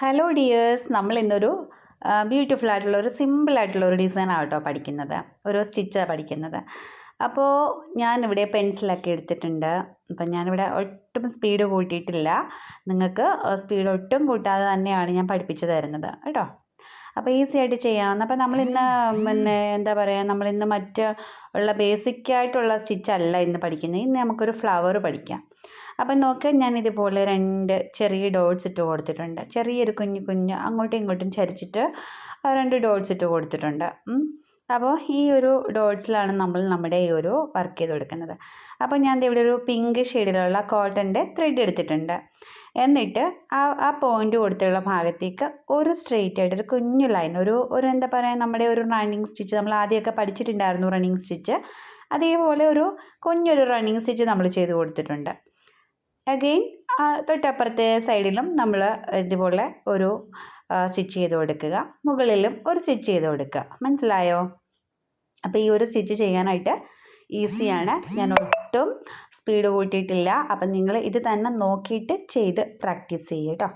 Hello dears നമ്മൾ ഇന്നൊരു beautiful ആയിട്ടുള്ള ഒരു സിമ്പിൾ ആയിട്ടുള്ള ഒരു ഡിസൈൻ ആട്ടോ പഠിക്കുന്നത്. ഓരോ സ്റ്റിച്ചാണ് പഠിക്കുന്നത്. അപ്പോൾ ഞാനിവിടെ പെൻസിലൊക്കെ എടുത്തിട്ടുണ്ട്. അപ്പം ഞാനിവിടെ ഒട്ടും സ്പീഡ് കൂട്ടിയിട്ടില്ല. നിങ്ങൾക്ക് സ്പീഡ് ഒട്ടും കൂട്ടാതെ തന്നെയാണ് ഞാൻ പഠിപ്പിച്ചു തരുന്നത്. കേട്ടോ? അപ്പോൾ ഈസി ആയിട്ട് ചെയ്യാവുന്ന അപ്പോൾ നമ്മളിന്ന് പിന്നെ എന്താ പറയുക നമ്മളിന്ന് മറ്റ് ഉള്ള ബേസിക് ആയിട്ടുള്ള അല്ല ഇന്ന് പഠിക്കുന്നത്. ഇന്ന് നമുക്കൊരു ഫ്ലവർ പഠിക്കാം. അപ്പം നോക്ക് ഞാൻ ഇതുപോലെ രണ്ട് ചെറിയ ഡോട്ട്സ് ഇട്ട് കൊടുത്തിട്ടുണ്ട്. ചെറിയൊരു കുഞ്ഞു കുഞ്ഞു അങ്ങോട്ടും ഇങ്ങോട്ടും ചരിച്ചിട്ട് രണ്ട് ഡോട്ട്സ് ഇട്ട് കൊടുത്തിട്ടുണ്ട്. അപ്പോൾ ഈ ഒരു ഡോട്ട്സിലാണ് നമ്മൾ നമ്മുടെ ഈ ഒരു വർക്ക് ചെയ്ത് കൊടുക്കുന്നത് അപ്പോൾ ഞാൻ ഇവിടെ ഒരു പിങ്ക് ഷെയ്ഡിലുള്ള കോട്ടന്റെ ത്രെഡ് എടുത്തിട്ടുണ്ട്. എന്നിട്ട് ആ ആ പോയിന്റ് കൊടുത്തുള്ള ഭാഗത്തേക്ക് ഒരു സ്ട്രെയിറ്റ് ആയിട്ട് ഒരു കുഞ്ഞു ലൈൻ ഒരു ഒരു എന്താ പറയുക നമ്മുടെ ഒരു റണ്ണിങ് സ്റ്റിച്ച് നമ്മൾ ആദ്യമൊക്കെ പഠിച്ചിട്ടുണ്ടായിരുന്നു റണ്ണിങ് സ്റ്റിച്ച് അതേപോലെ ഒരു കുഞ്ഞൊരു റണ്ണിങ് സ്റ്റിച്ച് നമ്മൾ ചെയ്ത് കൊടുത്തിട്ടുണ്ട്. അഗെയിൻ തൊട്ടപ്പുറത്തെ സൈഡിലും നമ്മൾ ഇതുപോലെ ഒരു സ്റ്റിച്ച് ചെയ്ത് കൊടുക്കുക. മുകളിലും ഒരു സ്റ്റിച്ച് ചെയ്ത് കൊടുക്കുക. മനസ്സിലായോ? അപ്പോൾ ഈ ഒരു സ്റ്റിച്ച് ചെയ്യാനായിട്ട് ഈസിയാണ് ഞാൻ ഒട്ടും സ്പീഡ് കൂട്ടിയിട്ടില്ല. അപ്പം നിങ്ങൾ ഇത് തന്നെ നോക്കിയിട്ട് ചെയ്ത് പ്രാക്ടീസ് ചെയ്യുക കേട്ടോ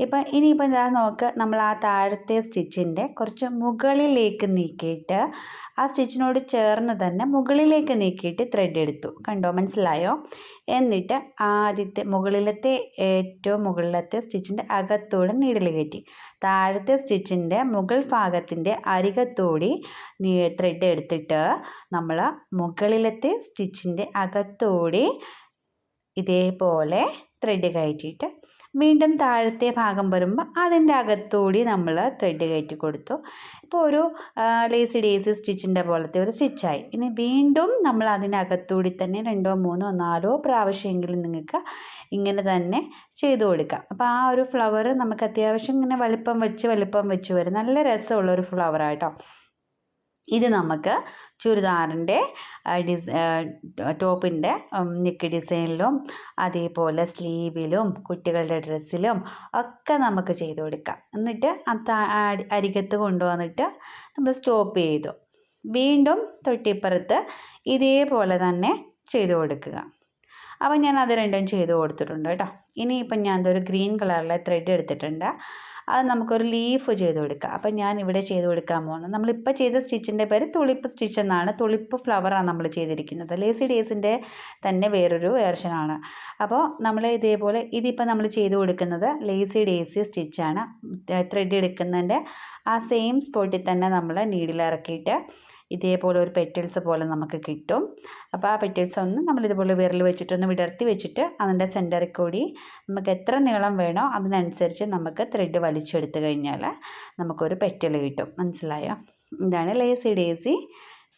ഇപ്പം ഇനിയിപ്പം ഞാൻ നോക്ക് നമ്മൾ ആ താഴത്തെ സ്റ്റിച്ചിന്റെ കുറച്ച് മുകളിലേക്ക് നീക്കിയിട്ട് ആ സ്റ്റിച്ചിനോട് ചേർന്ന് തന്നെ മുകളിലേക്ക് നീക്കിയിട്ട് ത്രെഡ് എടുത്തു. കണ്ടോ? മനസ്സിലായോ? എന്നിട്ട് ആദ്യത്തെ മുകളിലത്തെ ഏറ്റവും മുകളിലത്തെ സ്റ്റിച്ചിന്റെ അകത്തൂടെ നീഡിൽ കയറ്റി. താഴത്തെ സ്റ്റിച്ചിന്റെ മുകൾ ഭാഗത്തിന്റെ അരികത്തൂടി ത്രെഡ് എടുത്തിട്ട് നമ്മൾ മുകളിലത്തെ സ്റ്റിച്ചിന്റെ അകത്തൂടി ഇതേപോലെ ത്രെഡ് കയറ്റിയിട്ട് വീണ്ടും താഴത്തെ ഭാഗം വരുമ്പോൾ അതിന്റെ അകത്തൂടി നമ്മൾ ത്രെഡ് കയറ്റി കൊടുത്തു. ഇപ്പോൾ ഒരു ലേസി ഡേസി സ്റ്റിച്ചിന്റെ പോലത്തെ ഒരു സ്റ്റിച്ചായി ഇനി വീണ്ടും നമ്മൾ അതിനകത്തൂടി തന്നെ രണ്ടോ മൂന്നോ നാലോ പ്രാവശ്യമെങ്കിലും നിങ്ങൾക്ക് ഇങ്ങനെ തന്നെ ചെയ്തു കൊടുക്കാം. അപ്പോൾ ആ ഒരു ഫ്ലവർ നമുക്ക് അത്യാവശ്യം ഇങ്ങനെ വലിപ്പം വെച്ച് വലിപ്പം വെച്ച് വരും. നല്ല രസമുള്ള ഒരു ഫ്ലവറാട്ടോ ഇത് നമുക്ക് ചുരിദാറിന്റെ ഡിസ് ടോപ്പിന്റെ നെക്ക് ഡിസൈനിലും അതേപോലെ സ്ലീവിലും കുട്ടികളുടെ ഡ്രസ്സിലും ഒക്കെ നമുക്ക് ചെയ്ത് കൊടുക്കാം. എന്നിട്ട് അത് അരികത്ത് കൊണ്ടുവന്നിട്ട് നമ്മൾ സ്റ്റോപ്പ് ചെയ്തു. വീണ്ടും തൊട്ടിപ്പുറത്ത് ഇതേപോലെ തന്നെ ചെയ്തു കൊടുക്കുക. അപ്പോൾ ഞാൻ അത് രണ്ടും ചെയ്ത് കൊടുത്തിട്ടുണ്ട് കേട്ടോ. ഇനിയിപ്പം ഞാൻ ഒരു ഗ്രീൻ കളറിലെ ത്രെഡ് എടുത്തിട്ടുണ്ട്. അത് നമുക്കൊരു ലീഫ് ചെയ്ത് കൊടുക്കാം. അപ്പം ഞാൻ ഇവിടെ ചെയ്ത് കൊടുക്കാൻ പോകുന്നത് നമ്മളിപ്പോൾ ചെയ്ത സ്റ്റിച്ചിന്റെ പേര് തുളിപ്പ് സ്റ്റിച്ച് എന്നാണ്. തുളിപ്പ് ഫ്ലവറാണ് നമ്മൾ ചെയ്തിരിക്കുന്നത്. ലേസി ഡേയ്സിന്റെ തന്നെ വേറൊരു വേർഷനാണ് അപ്പോൾ നമ്മൾ ഇതേപോലെ ഇതിപ്പോൾ നമ്മൾ ചെയ്ത് കൊടുക്കുന്നത് ലേസി ഡേസി സ്റ്റിച്ചാണ് ത്രെഡ് എടുക്കുന്നതിന്റെ ആ സെയിം സ്പോട്ടിൽ തന്നെ നമ്മൾ നീഡിൽ ഇറക്കിയിട്ട് ഇതേപോലെ ഒരു പെറ്റൽസ് പോലെ നമുക്ക് കിട്ടും. അപ്പോൾ ആ പെറ്റൽസ് ഒന്ന് നമ്മളിതുപോലെ വിരൽ വെച്ചിട്ടൊന്ന് വിടർത്തി വെച്ചിട്ട് അതിന്റെ സെന്ററിൽ കൂടി നമുക്ക് എത്ര നീളം വേണോ അതിനനുസരിച്ച് നമുക്ക് ത്രെഡ് വലിച്ചെടുത്ത് കഴിഞ്ഞാൽ നമുക്കൊരു പെറ്റൽ കിട്ടും. മനസ്സിലായോ? ഇതാണ് ലേസി ഡേസി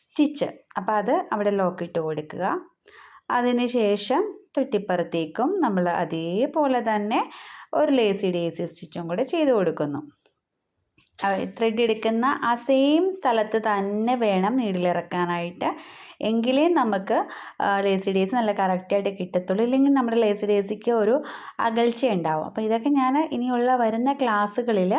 സ്റ്റിച്ച് അപ്പോൾ അത് അവിടെ ലോക്ക് ഇട്ട് കൊടുക്കുക. അതിന് ശേഷം തൊട്ടിപ്പുറത്തേക്കും നമ്മൾ അതേപോലെ തന്നെ ഒരു ലേസി ഡേസി സ്റ്റിച്ചും കൂടെ ചെയ്ത് കൊടുക്കുന്നു. ത്രെഡ് എടുക്കുന്ന ആ സെയിം സ്ഥലത്ത് തന്നെ വേണം നീഡിലിറക്കാനായിട്ട്. എങ്കിലേ നമുക്ക് ലേസി ഡേയ്സ് നല്ല കറക്റ്റായിട്ട് കിട്ടത്തുള്ളൂ. ഇല്ലെങ്കിൽ നമ്മുടെ ലേസി ഡേയ്സിക്ക് ഒരു അകൽച്ച ഉണ്ടാവും. അപ്പോൾ ഇതൊക്കെ ഞാൻ ഇനിയുള്ള വരുന്ന ക്ലാസ്സുകളിൽ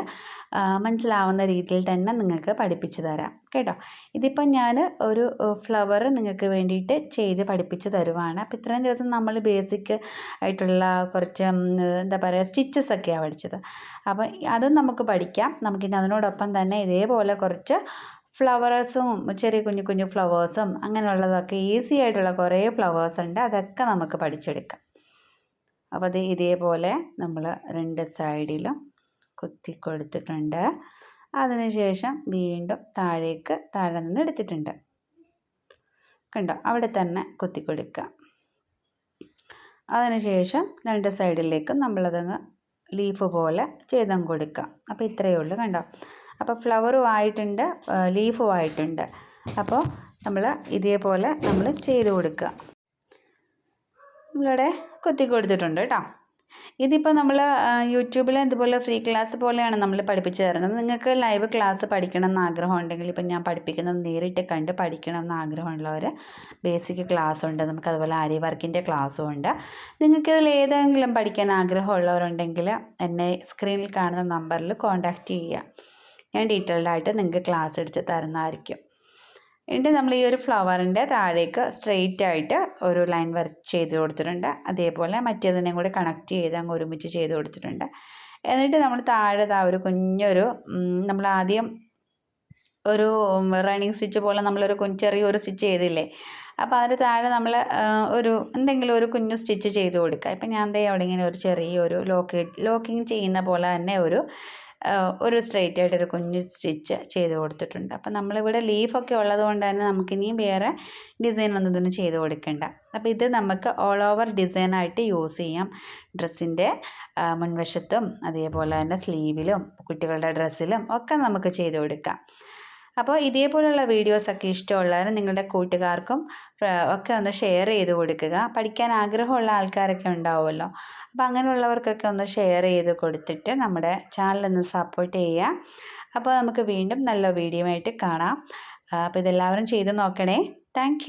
മനസ്സിലാവുന്ന രീതിയിൽ തന്നെ നിങ്ങൾക്ക് പഠിപ്പിച്ചു തരാം. കേട്ടോ. ഇതിപ്പോൾ ഞാൻ ഒരു ഫ്ലവർ നിങ്ങൾക്ക് വേണ്ടിയിട്ട് ചെയ്ത് പഠിപ്പിച്ച് തരുവാണ്. അപ്പോൾ ഇത്രയും ദിവസം നമ്മൾ ബേസിക് ആയിട്ടുള്ള കുറച്ച് എന്താ പറയുക സ്റ്റിച്ചസ് ഒക്കെയാണ് പഠിച്ചത്. അപ്പോൾ അതും നമുക്ക് പഠിക്കാം. നമുക്കിനി അതിനോടൊപ്പം തന്നെ ഇതേപോലെ കുറച്ച് ഫ്ലവേഴ്സും ചെറിയ കുഞ്ഞു കുഞ്ഞു ഫ്ലവേഴ്സും അങ്ങനെയുള്ളതൊക്കെ ഈസി ആയിട്ടുള്ള കുറേ ഫ്ലവേഴ്സ് ഉണ്ട്. അതൊക്കെ നമുക്ക് പഠിച്ചെടുക്കാം. അപ്പോൾ അത് ഇതേപോലെ നമ്മൾ രണ്ട് സൈഡിലും കുത്തി കൊടുത്തിട്ടുണ്ട്. അതിനുശേഷം വീണ്ടും താഴേക്ക് താഴെ നിന്ന് എടുത്തിട്ടുണ്ട്. കണ്ടോ? അവിടെ തന്നെ കുത്തി കൊടുക്കുക. അതിനുശേഷം രണ്ട് സൈഡിലേക്കും നമ്മളതങ്ങ് ലീഫ് പോലെ ചെയ്തങ്ങ് കൊടുക്കുക. അപ്പോൾ ഇത്രയേ ഉള്ളൂ കണ്ടോ? അപ്പോൾ ഫ്ലവറും ആയിട്ടുണ്ട് ലീഫും ആയിട്ടുണ്ട്. അപ്പോൾ നമ്മൾ ഇതേപോലെ നമ്മൾ ചെയ്ത് കൊടുക്കുക. നമ്മളിവിടെ കുത്തി കൊടുത്തിട്ടുണ്ട് കേട്ടോ. ഇതിപ്പോൾ നമ്മൾ യൂട്യൂബിൽ ഇതുപോലെ ഫ്രീ ക്ലാസ് പോലെയാണ് നമ്മൾ പഠിപ്പിച്ചു തരുന്നത്. നിങ്ങൾക്ക് ലൈവ് ക്ലാസ് പഠിക്കണം എന്ന് ആഗ്രഹം ഉണ്ടെങ്കിൽ ഇപ്പം ഞാൻ പഠിപ്പിക്കുന്നത് നേരിട്ട് കണ്ട് പഠിക്കണം എന്ന് ആഗ്രഹമുള്ളവർ ബേസിക് ക്ലാസ് ഉണ്ട് നമുക്ക് അതുപോലെ ആരി വർക്കിന്റെ ക്ലാസ്സും ഉണ്ട് നിങ്ങൾക്ക് ഇതിൽ ഏതെങ്കിലും പഠിക്കാൻ ആഗ്രഹമുള്ളവരുണ്ടെങ്കിൽ എന്നെ സ്ക്രീനിൽ കാണുന്ന നമ്പറിൽ കോൺടാക്റ്റ് ചെയ്യുക. ഞാൻ ഡീറ്റെയിൽഡായിട്ട് നിങ്ങൾക്ക് ക്ലാസ് എടുത്ത് തരുന്നതായിരിക്കും. എന്നിട്ട് നമ്മൾ ഈ ഒരു ഫ്ലവറിന്റെ താഴേക്ക് സ്ട്രെയിറ്റ് ആയിട്ട് ഒരു ലൈൻ വർക്ക് ചെയ്ത് കൊടുത്തിട്ടുണ്ട്. അതേപോലെ മറ്റേതിനെയും കൂടി കണക്ട് ചെയ്ത് അങ്ങ് ഒരുമിച്ച് ചെയ്ത് കൊടുത്തിട്ടുണ്ട്. എന്നിട്ട് നമ്മൾ താഴെ ആ ഒരു കുഞ്ഞൊരു നമ്മൾ ആദ്യം ഒരു റണ്ണിങ് സ്റ്റിച്ച് പോലെ നമ്മളൊരു കുഞ്ഞ് ചെറിയൊരു സ്റ്റിച്ച് ചെയ്തില്ലേ? അപ്പോൾ അതിന് താഴെ നമ്മൾ ഒരു എന്തെങ്കിലും ഒരു കുഞ്ഞ് സ്റ്റിച്ച് ചെയ്ത് കൊടുക്കുക. ഇപ്പം ഞാൻ ദേ അവിടെ ഇങ്ങനെ ഒരു ചെറിയൊരു ലോക്ക് ലോക്കിങ് ചെയ്യുന്ന പോലെ തന്നെ ഒരു ഒരു സ്ട്രെയിറ്റ് ആയിട്ടൊരു കുഞ്ഞ് സ്റ്റിച്ച് ചെയ്ത് കൊടുത്തിട്ടുണ്ട്. അപ്പം നമ്മളിവിടെ ലീഫൊക്കെ ഉള്ളത് കൊണ്ട് തന്നെ നമുക്കിനിയും വേറെ ഡിസൈൻ ഒന്നും ഇതിന് ചെയ്ത് കൊടുക്കണ്ട. അപ്പോൾ ഇത് നമുക്ക് ഓൾ ഓവർ ഡിസൈനായിട്ട് യൂസ് ചെയ്യാം. ഡ്രസ്സിന്റെ മുൻവശത്തും അതേപോലെ തന്നെ സ്ലീവിലും കുട്ടികളുടെ ഡ്രസ്സിലും ഒക്കെ നമുക്ക് ചെയ്ത് കൊടുക്കാം. അപ്പോൾ ഇതേപോലുള്ള വീഡിയോസൊക്കെ ഇഷ്ടമുള്ളവർ നിങ്ങളുടെ കൂട്ടുകാർക്കും ഒക്കെ ഒന്ന് ഷെയർ ചെയ്ത് കൊടുക്കുക. പഠിക്കാൻ ആഗ്രഹമുള്ള ആൾക്കാരൊക്കെ ഉണ്ടാവുമല്ലോ. അപ്പോൾ അങ്ങനെയുള്ളവർക്കൊക്കെ ഒന്ന് ഷെയർ ചെയ്ത് കൊടുത്തിട്ട് നമ്മുടെ ചാനലൊന്ന് സപ്പോർട്ട് ചെയ്യുക. അപ്പോൾ നമുക്ക് വീണ്ടും നല്ല വീഡിയോ ആയിട്ട് കാണാം. അപ്പോൾ ഇതെല്ലാവരും ചെയ്ത് നോക്കണേ. താങ്ക്